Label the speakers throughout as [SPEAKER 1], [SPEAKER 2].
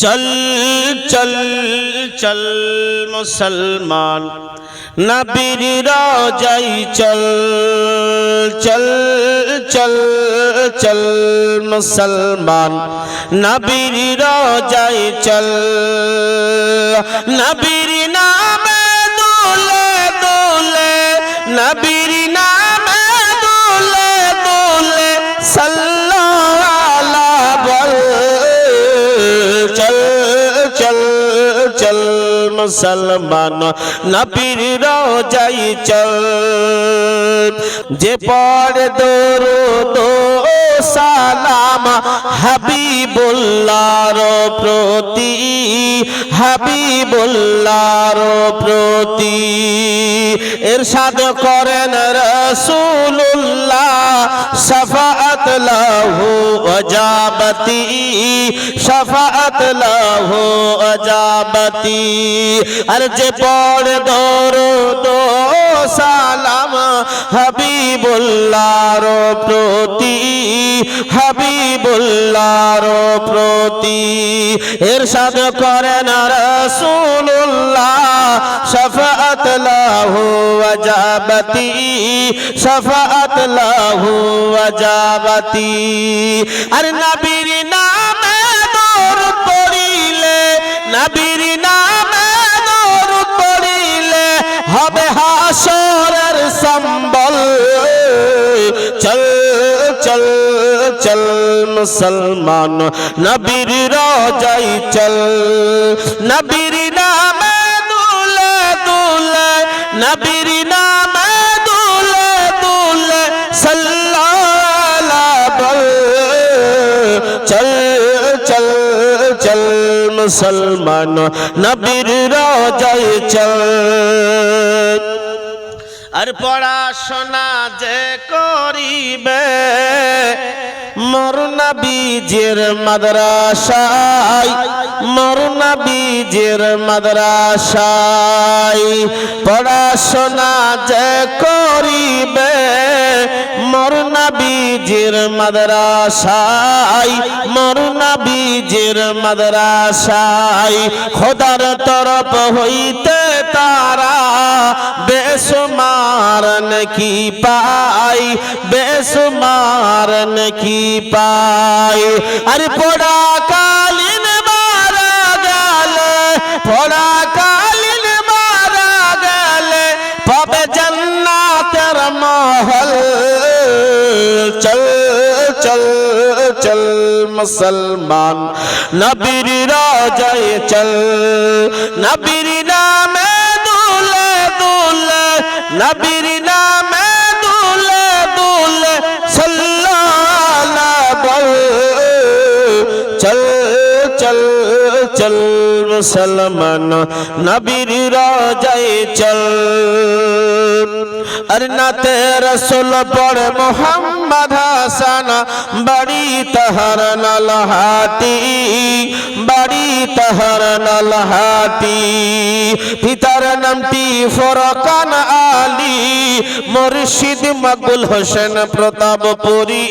[SPEAKER 1] চল চল চল মুসলমান, নবীর রাজাই চল চল চল চল মুসলমান, নবীর রাজাই চল। নবীর নামে দোলে দোলে, নবীর নামে মুসলমান নবীর রোজাই চল। যে পড়ে দরুদ সালাম হাবিবুল্লাহর প্রতি হাবিবুল্লাহর প্রতি। ইরশাদ করেন রসুল্লাহ শাফাআত লাহু অজাবতি শাফাআত লাহু অজাবতি আর যে পড়ে দরুদ হাবিবুল্লাহর প্রতি হাবিবুল্লাহর প্রতি। ইরশাদ করেন রাসূলুল্লাহ, শাফাআত লাহু ওয়াজাবতি শাফাআত লাহু ওয়াজাবতি আর নবীর নামে চল মুসলমান, নবীর রাজাই চল। নবীর নামে দুলে দুলে, নবীর নামে দুলে দুলে, সাল্লাল্লাহ চল চল চল মুসলমান, নবীর রাজাই চল। আর পড়াশোনা যে করিবে মরুনা বীজের মাদ্রাসায় মরুনা বীজের মাদ্রাসায় পড়াশোনা যে করিবে বীজের মাদ্রাসাই মরুনা বীজের মাদ্রাসাই খোদার তরফ হইতে তারা বেসুমার কি পাই বেসুমার কি পাই আরে পড়া মুসলমান। নবীর রাজায় চল, নবীর নামে দুলে দুলে, নবীর নামে দুলে দুলে, সাল্লাল্লাহ বল। চল চল চল মুসলমান, নবীর রাজায় চল। আর নাতে রসুল পড়ে মোহাম্মদ হাসান, বাড়ি তাহার নলহাটি, বাড়ি তাহার নলহাটি। পিতার নামটি ফরকান আলী, মুর্শিদ মকবুল হোসেন প্রতাপপুরী,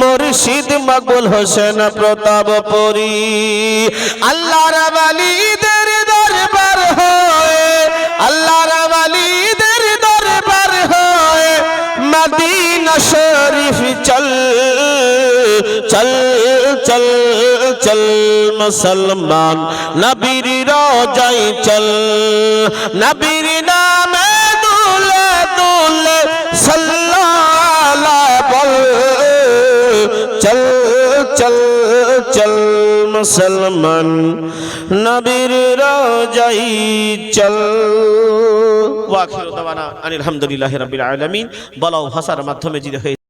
[SPEAKER 1] মুর্শিদ মকবুল হোসেন প্রতাপপুরী। আল্লাহ রাবালিদের দরবার হয় আল্লাহ চল চল চল মুসলমান। নবীর রোজাই চল, নবীর নামে দুলে দুলে সাল্লাল্লাহ বল। চল চল চল মুসলমান, নবীর রোজাই চল। ওয়াখির দাওয়ানা আনিল হামদুলিল্লাহি রাব্বিল আলামিন। বলাও ভাষার মাধ্যমে হয়ে